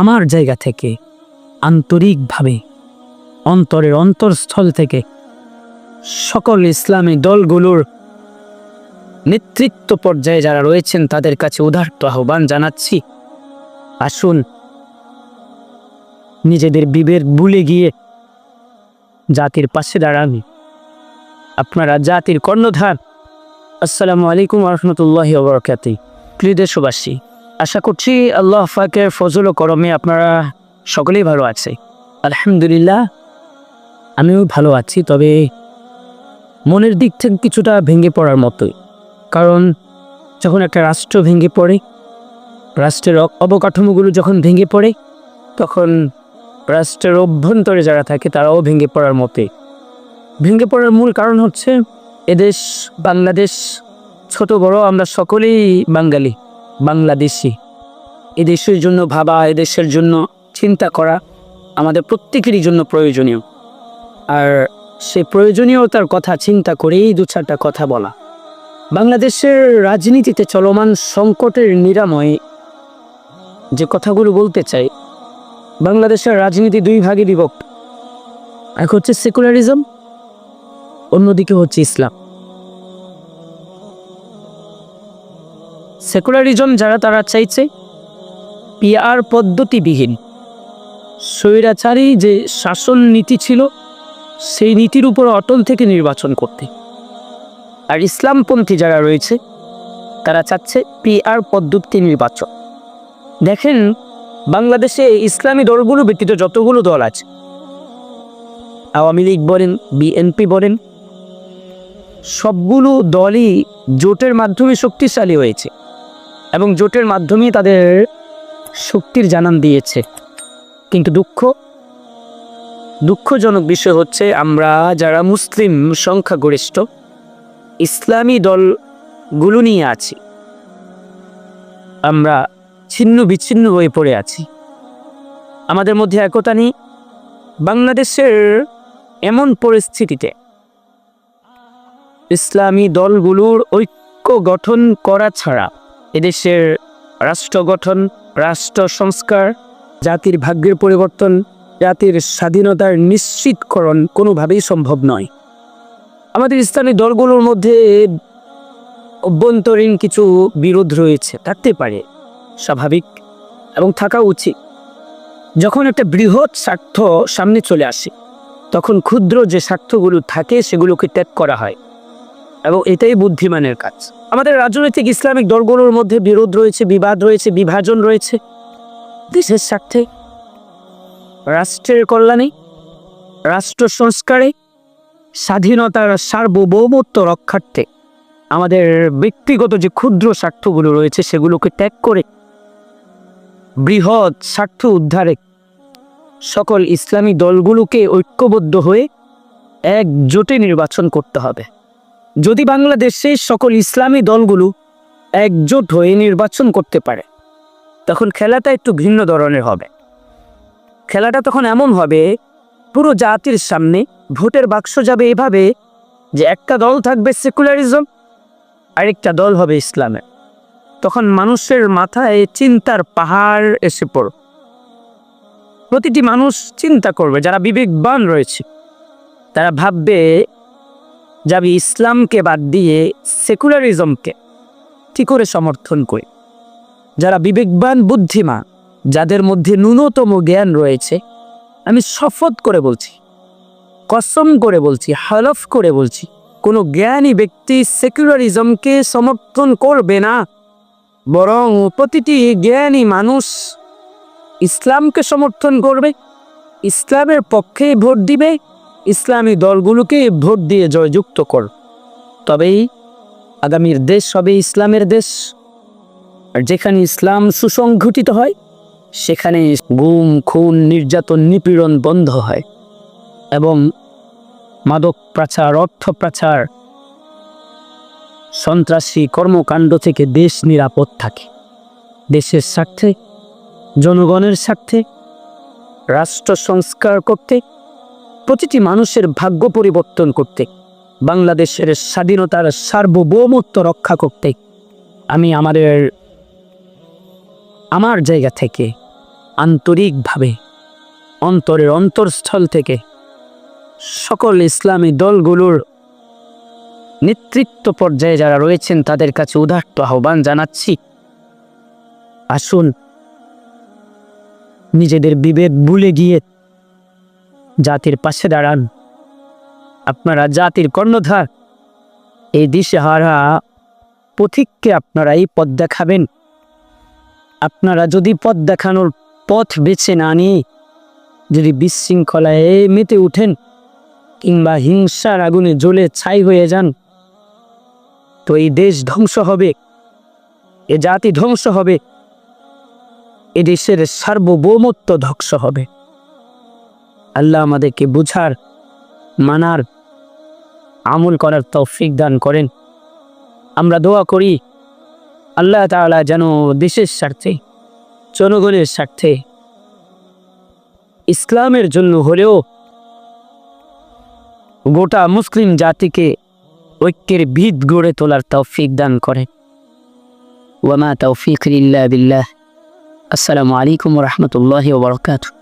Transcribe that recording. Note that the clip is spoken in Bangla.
আমার জায়গা থেকে, আন্তরিকভাবে, অন্তরের অন্তরস্থল থেকে সকল ইসলামী দলগুলোর নেতৃত্ব পর্যায়ে যারা রয়েছেন, তাদের কাছে উদার্ত আহ্বান জানাচ্ছি। আসুন, নিজেদের বিবেক ভুলে গিয়ে জাতির পাশে দাঁড়ান। আপনারা জাতির কর্ণধার। আসসালামু আলাইকুম রহমতুল্লাহ বরকাতি প্রিয় দেশবাসী আশা করছি আল্লাহ ফাকের ফজল ও করমে আপনারা সকলেই ভালো আছে। আলহামদুলিল্লাহ, আমিও ভালো আছি, তবে মনের দিক থেকে কিছুটা ভেঙে পড়ার মতোই। কারণ যখন একটা রাষ্ট্র ভেঙে পড়ে, রাষ্ট্রের অবকাঠামোগুলো যখন ভেঙে পড়ে, তখন রাষ্ট্রের অভ্যন্তরে যারা থাকে, তারাও ভেঙে পড়ার মতে ভেঙে পড়ার মূল কারণ হচ্ছে, এদেশ, বাংলাদেশ, ছোট বড়, আমরা সকলেই বাঙালি। বাংলাদেশি। এদেশের জন্য ভাবা, এদেশের জন্য চিন্তা করা আমাদের প্রত্যেকেরই জন্য প্রয়োজনীয়। আর সে প্রয়োজনীয়তার কথা চিন্তা করেই দু চারটা কথা বলা। বাংলাদেশের রাজনীতিতে চলমান সংকটের নিরাময়ে যে কথাগুলো বলতে চাই, বাংলাদেশের রাজনীতি দুই ভাগে বিভক্ত। এক হচ্ছে সেকুলারিজম, অন্যদিকে হচ্ছে ইসলাম। সেকুলারিজম যারা তারা চাইছে পিআর পদ্ধতিবিহীন। স্বৈরাচারী যে শাসন নীতি ছিল, সেই নীতির উপর অটল থেকে নির্বাচন করতে। আর ইসলামপন্থী যারা রয়েছে, তারা চাচ্ছে পিআর পদ্ধতি নির্বাচন। দেখেন, বাংলাদেশে ইসলামী দলগুলো ব্যতীত যতগুলো দল আছে, আওয়ামী লীগ বলেন বিএনপি বলেন, সবগুলো দলই জোটের মাধ্যমে শক্তিশালী হয়েছে। এবং জোটের মাধ্যমে তাদের শক্তির জানান দিয়েছে। কিন্তু দুঃখ? দুঃখজনক বিষয় হচ্ছে, আমরা যারা মুসলিম সংখ্যাগরিষ্ঠ, ইসলামী দলগুলো নিয়ে আছি, আমরা ছিন্ন বিচ্ছিন্ন হয়ে পড়ে আছি। আমাদের মধ্যে একতা নেই। বাংলাদেশের এমন পরিস্থিতিতে ইসলামী দলগুলোর ঐক্য গঠন করা ছাড়া এদেশের রাষ্ট্র গঠন, রাষ্ট্র সংস্কার, জাতির ভাগ্যের পরিবর্তন, জাতির স্বাধীনতার নিশ্চিতকরণ কোনোভাবেই সম্ভব নয়। আমাদের স্থানীয় দলগুলোর মধ্যে অভ্যন্তরীণ কিছু বিরোধ রয়েছে, থাকতে পারে, স্বাভাবিক এবং থাকা উচিত। যখন একটা বৃহৎ স্বার্থ সামনে চলে আসে, তখন ক্ষুদ্র যে স্বার্থগুলো থাকে সেগুলোকে ত্যাগ করা হয়। এবং এটাই বুদ্ধিমানের কাজ। আমাদের রাজনৈতিক ইসলামিক দলগুলোর মধ্যে বিরোধ রয়েছে, বিবাদ রয়েছে, বিভাজন রয়েছে। দেশের স্বার্থে, রাষ্ট্রের কল্যাণে, রাষ্ট্র সংস্কারে, স্বাধীনতার সার্বভৌমত্ব রক্ষার্থে আমাদের ব্যক্তিগত যে ক্ষুদ্র স্বার্থগুলো রয়েছে, সেগুলোকে ত্যাগ করে বৃহৎ স্বার্থ উদ্ধারে সকল ইসলামী দলগুলোকে ঐক্যবদ্ধ হয়ে একজোটে নির্বাচন করতে হবে। যদি বাংলাদেশে সকল ইসলামী দলগুলো একজোট হয়ে নির্বাচন করতে পারে, তখন খেলাটা একটু ভিন্ন ধরনের হবে। খেলাটা তখন এমন হবে, পুরো জাতির সামনে ভোটের বাক্স যাবে এভাবে যে একটা দল থাকবে সেকুলারিজম, আরেকটা দল হবে ইসলামের। তখন মানুষের মাথায় চিন্তার পাহাড় এসে পড়ো প্রতিটি মানুষ চিন্তা করবে, যারা বিবেকবান রয়েছে, তারা ভাববে যে আমি ইসলামকে বাদ দিয়ে সেকুলারিজমকে কি করে সমর্থন করি। যারা বিবেকবান, বুদ্ধিমান, যাদের মধ্যে ন্যূনতম জ্ঞান রয়েছে, আমি শপথ করে বলছি, কসম করে বলছি, হলফ করে বলছি, কোনো জ্ঞানী ব্যক্তি সেকুলারিজমকে সমর্থন করবে না। বরং প্রতিটি জ্ঞানী মানুষ ইসলামকে সমর্থন করবে, ইসলামের পক্ষে ভোট দিবে ইসলামী দলগুলোকে ভোট দিয়ে জয়যুক্ত কর। তবেই আগামীর দেশ হবে ইসলামের দেশ। আর যেখানে ইসলাম সুসংগঠিত হয়, সেখানে গুম, খুন, নির্যাতন, নিপীড়ন বন্ধ হয় এবং মাদক প্রাচার, অর্থ পাচার সন্ত্রাসী কর্মকাণ্ড থেকে দেশ নিরাপদ থাকে। দেশের স্বার্থে, জনগণের স্বার্থে, রাষ্ট্র সংস্কার করতে প্রতিটি মানুষের ভাগ্য পরিবর্তন করতে, বাংলাদেশের স্বাধীনতার সার্বভৌমত্ব রক্ষা করতে, আমি আমাদের, আমার জায়গা থেকে, আন্তরিকভাবে, অন্তরের অন্তরস্থল থেকে, সকল ইসলামী দলগুলোর নেতৃত্ব পর্যায়ে যারা রয়েছেন, তাদের কাছে উদার্ত আহ্বান জানাচ্ছি। আসুন, নিজেদের বিবেক ভুলে গিয়ে জাতির পাশে দাঁড়ান। আপনারা জাতির কর্ণধার। এই দিশেহারা পথিককে আপনারা এই পথ দেখাবেন। আপনারা যদি পথ দেখানোর পথ বেছে না নিয়ে যদি বিশৃঙ্খলায় মেতে উঠেন কিংবা হিংসার আগুনে জ্বলে ছাই হয়ে যান, তো এই দেশ ধ্বংস হবে, এ জাতি ধ্বংস হবে, এ দেশের সার্বভৌমত্ব ধ্বংস হবে। আল্লাহ আমাদেরকে বুঝার, মানার, আমল করার তৌফিক দান করেন। আমরা দোয়া করি, আল্লাহ তাআলা যেন দেশের স্বার্থে, জনগণের স্বার্থে, ইসলামের জন্য হলেও গোটা মুসলিম জাতিকে ঐক্যের ভিত গড়ে তোলার তৌফিক দান করেন ওয়ামা তৌফিক বিল্লাহ। আসসালামু আলাইকুম রহমতুল্লাহ ওবরকাতুহ